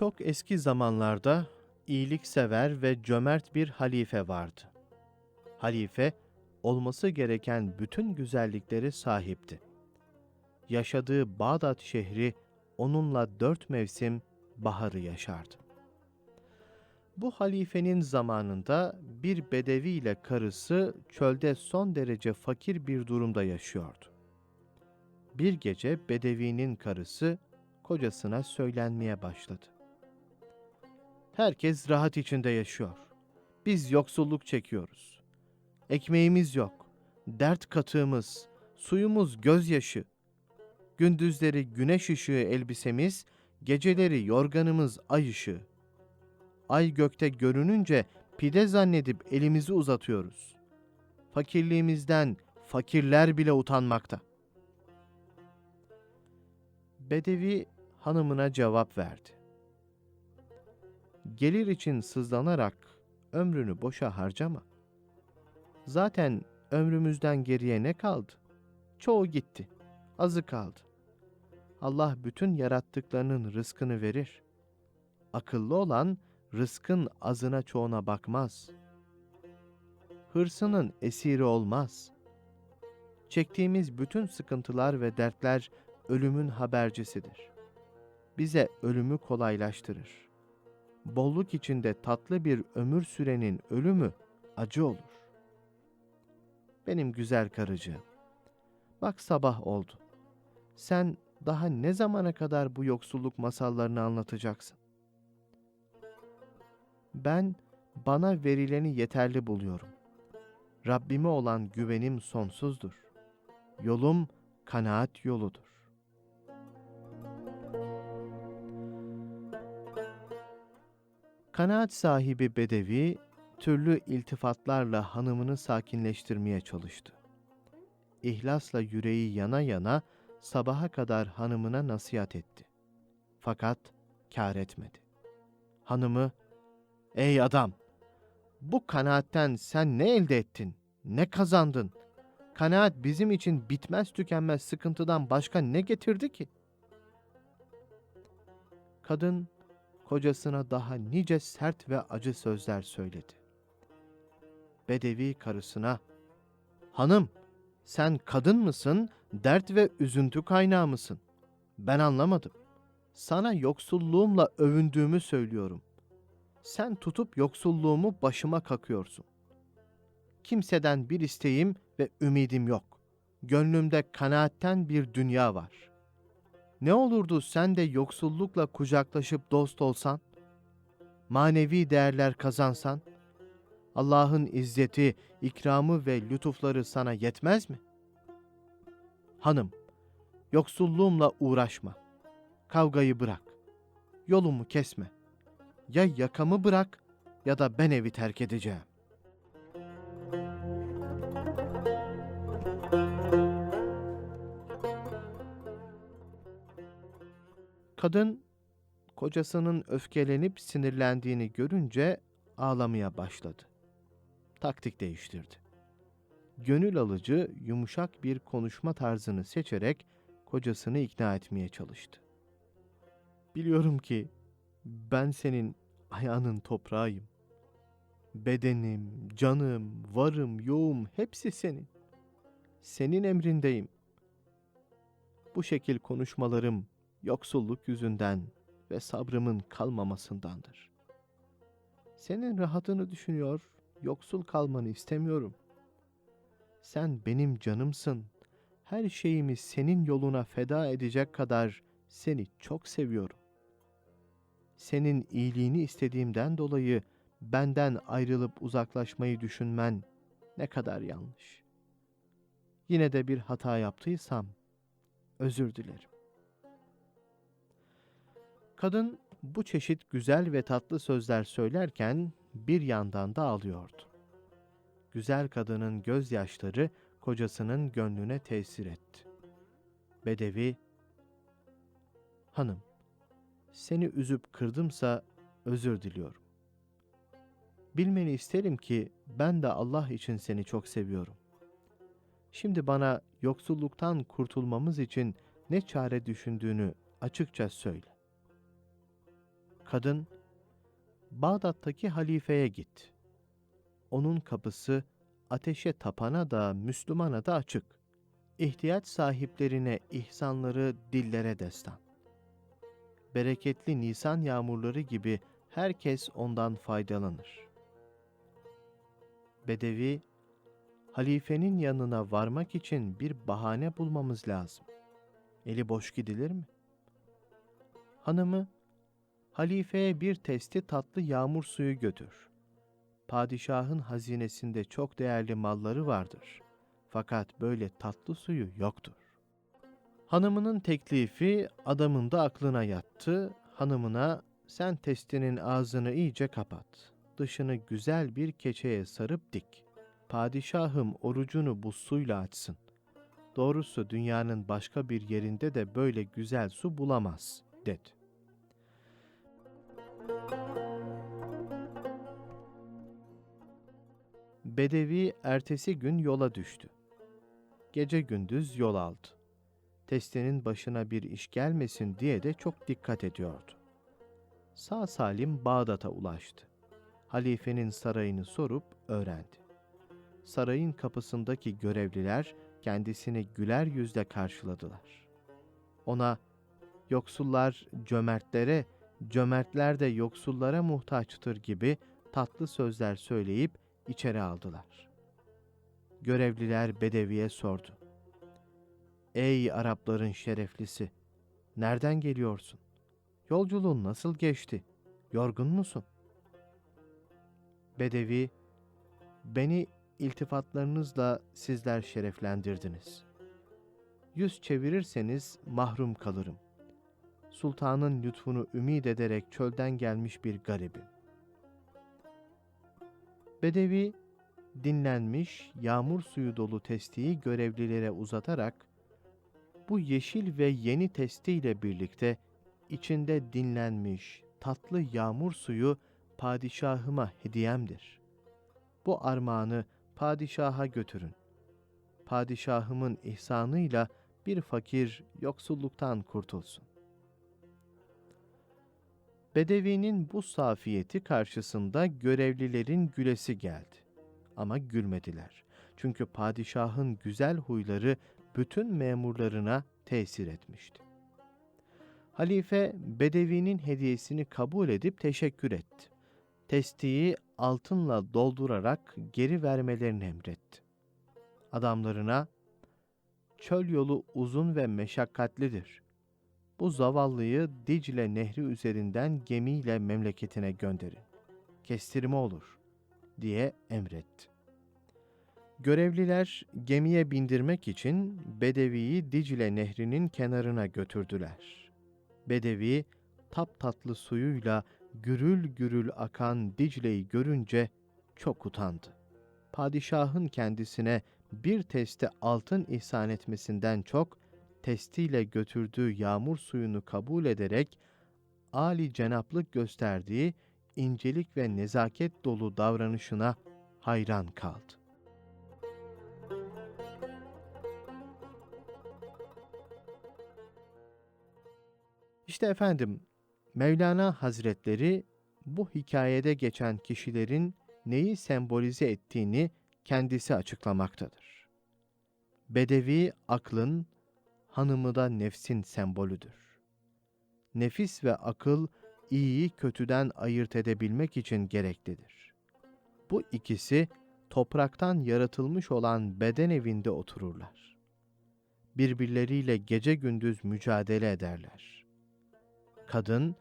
Çok eski zamanlarda iyiliksever ve cömert bir halife vardı. Halife, olması gereken bütün güzellikleri sahipti. Yaşadığı Bağdat şehri onunla dört mevsim baharı yaşardı. Bu halifenin zamanında bir bedevi ile karısı çölde son derece fakir bir durumda yaşıyordu. Bir gece bedevinin karısı kocasına söylenmeye başladı. Herkes rahat içinde yaşıyor. Biz yoksulluk çekiyoruz. Ekmeğimiz yok. Dert katığımız, suyumuz gözyaşı. Gündüzleri güneş ışığı elbisemiz, geceleri yorganımız ay ışığı. Ay gökte görününce pide zannedip elimizi uzatıyoruz. Fakirliğimizden fakirler bile utanmakta. Bedevi hanımına cevap verdi gelir için sızlanarak ömrünü boşa harcama. Zaten ömrümüzden geriye ne kaldı? Çoğu gitti, azı kaldı. Allah bütün yarattıklarının rızkını verir. Akıllı olan rızkın azına çoğuna bakmaz. Hırsının esiri olmaz. Çektiğimiz bütün sıkıntılar ve dertler ölümün habercisidir. Bize ölümü kolaylaştırır bolluk içinde tatlı bir ömür sürenin ölümü acı olur. Benim güzel karıcığım, bak sabah oldu. Sen daha ne zamana kadar bu yoksulluk masallarını anlatacaksın? Ben bana verileni yeterli buluyorum. Rabbime olan güvenim sonsuzdur. Yolum kanaat yoludur. Kanaat sahibi Bedevi, türlü iltifatlarla hanımını sakinleştirmeye çalıştı. İhlasla yüreği yana yana sabaha kadar hanımına nasihat etti. Fakat kâr etmedi. Hanımı, ''Ey adam, bu kanaatten sen ne elde ettin, ne kazandın? Kanaat bizim için bitmez tükenmez sıkıntıdan başka ne getirdi ki?'' Kadın kocasına daha nice sert ve acı sözler söyledi. Bedevi karısına, Hanım, sen kadın mısın, dert ve üzüntü kaynağı mısın? Ben anlamadım. Sana yoksulluğumla övündüğümü söylüyorum. Sen tutup yoksulluğumu başıma kakıyorsun. Kimseden bir isteğim ve ümidim yok. Gönlümde kanaatten bir dünya var. Ne olurdu sen de yoksullukla kucaklaşıp dost olsan? Manevi değerler kazansan? Allah'ın izzeti, ikramı ve lütufları sana yetmez mi? Hanım, yoksulluğumla uğraşma. Kavgayı bırak. Yolumu kesme. Ya yakamı bırak ya da ben evi terk edeceğim. Kadın kocasının öfkelenip sinirlendiğini görünce ağlamaya başladı. Taktik değiştirdi. Gönül alıcı, yumuşak bir konuşma tarzını seçerek kocasını ikna etmeye çalıştı. Biliyorum ki ben senin ayağının toprağıyım. Bedenim, canım, varım, yoğum hepsi senin. Senin emrindeyim. Bu şekil konuşmalarım yoksulluk yüzünden ve sabrımın kalmamasındandır. Senin rahatını düşünüyor, yoksul kalmanı istemiyorum. Sen benim canımsın. Her şeyimi senin yoluna feda edecek kadar seni çok seviyorum. Senin iyiliğini istediğimden dolayı benden ayrılıp uzaklaşmayı düşünmen ne kadar yanlış. Yine de bir hata yaptıysam özür dilerim. Kadın bu çeşit güzel ve tatlı sözler söylerken bir yandan da ağlıyordu. Güzel kadının gözyaşları kocasının gönlüne tesir etti. Bedevi, hanım, Seni üzüp kırdımsa özür diliyorum. Bilmeni isterim ki ben de Allah için seni çok seviyorum. Şimdi bana yoksulluktan kurtulmamız için ne çare düşündüğünü açıkça söyle. Kadın, Bağdat'taki halifeye git. Onun kapısı ateşe tapana da Müslümana da açık. İhtiyaç sahiplerine ihsanları dillere destan. Bereketli Nisan yağmurları gibi herkes ondan faydalanır. Bedevi, halifenin yanına varmak için bir bahane bulmamız lazım. Eli boş gidilir mi? Hanımı, halifeye bir testi tatlı yağmur suyu götür. Padişahın hazinesinde çok değerli malları vardır. Fakat böyle tatlı suyu yoktur. Hanımının teklifi adamın da aklına yattı. Hanımına sen testinin ağzını iyice kapat. Dışını güzel bir keçeye sarıp dik. Padişahım orucunu bu suyla açsın. Doğrusu dünyanın başka bir yerinde de böyle güzel su bulamaz, dedi. Bedevi ertesi gün yola düştü. Gece gündüz yol aldı. Testinin başına bir iş gelmesin diye de çok dikkat ediyordu. Sağ salim Bağdat'a ulaştı. Halifenin sarayını sorup öğrendi. Sarayın kapısındaki görevliler kendisini güler yüzle karşıladılar. Ona yoksullar cömertlere, cömertler de yoksullara muhtaçtır gibi tatlı sözler söyleyip içeri aldılar. Görevliler Bedevi'ye sordu. Ey Arapların şereflisi! Nereden geliyorsun? Yolculuğun nasıl geçti? Yorgun musun? Bedevi, beni iltifatlarınızla sizler şereflendirdiniz. Yüz çevirirseniz mahrum kalırım. Sultanın lütfunu ümid ederek çölden gelmiş bir garibim. Bedevi, dinlenmiş, yağmur suyu dolu testiyi görevlilere uzatarak, bu yeşil ve yeni testiyle birlikte içinde dinlenmiş, tatlı yağmur suyu padişahıma hediyemdir. Bu armağanı padişaha götürün. Padişahımın ihsanıyla bir fakir yoksulluktan kurtulsun. Bedevinin bu safiyeti karşısında görevlilerin gülesi geldi. Ama gülmediler. Çünkü padişahın güzel huyları bütün memurlarına tesir etmişti. Halife Bedevi'nin hediyesini kabul edip teşekkür etti. Testiyi altınla doldurarak geri vermelerini emretti. Adamlarına, çöl yolu uzun ve meşakkatlidir. Bu zavallıyı Dicle Nehri üzerinden gemiyle memleketine gönderin. Kestirme olur, diye emretti. Görevliler gemiye bindirmek için Bedevi'yi Dicle Nehri'nin kenarına götürdüler. Bedevi, tatlı suyuyla gürül gürül akan Dicle'yi görünce çok utandı. Padişahın kendisine bir testi altın ihsan etmesinden çok, testiyle götürdüğü yağmur suyunu kabul ederek, âli cenaplık gösterdiği incelik ve nezaket dolu davranışına hayran kaldı. İşte efendim, Mevlana Hazretleri bu hikayede geçen kişilerin neyi sembolize ettiğini kendisi açıklamaktadır. Bedevi aklın, hanımı da nefsin sembolüdür. Nefis ve akıl iyiyi kötüden ayırt edebilmek için gereklidir. Bu ikisi topraktan yaratılmış olan beden evinde otururlar. Birbirleriyle gece gündüz mücadele ederler. Kadın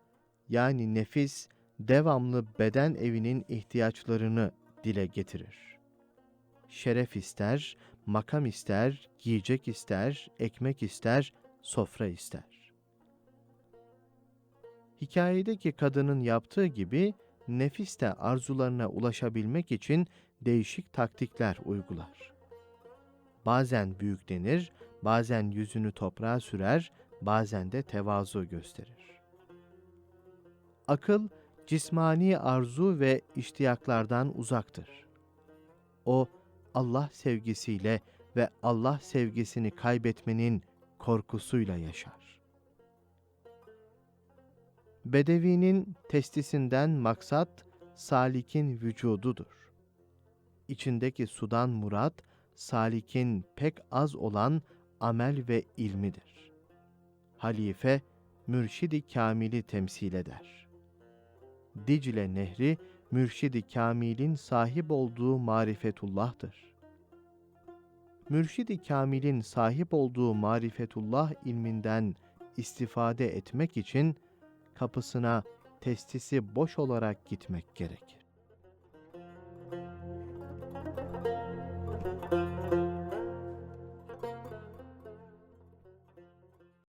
yani nefis devamlı beden evinin ihtiyaçlarını dile getirir. Şeref ister, makam ister, giyecek ister, ekmek ister, sofra ister. Hikayedeki kadının yaptığı gibi nefis de arzularına ulaşabilmek için değişik taktikler uygular. Bazen büyüklenir, bazen yüzünü toprağa sürer, bazen de tevazu gösterir. Akıl, cismani arzu ve iştiyaklardan uzaktır. O, Allah sevgisiyle ve Allah sevgisini kaybetmenin korkusuyla yaşar. Bedevinin testisinden maksat, salikin vücududur. İçindeki sudan murat, salikin pek az olan amel ve ilmidir. Halife, mürşidi kamili temsil eder. Dicle Nehri, mürşidi kamilin sahip olduğu marifetullah'tır. Mürşidi kamilin sahip olduğu marifetullah ilminden istifade etmek için kapısına testisi boş olarak gitmek gerekir.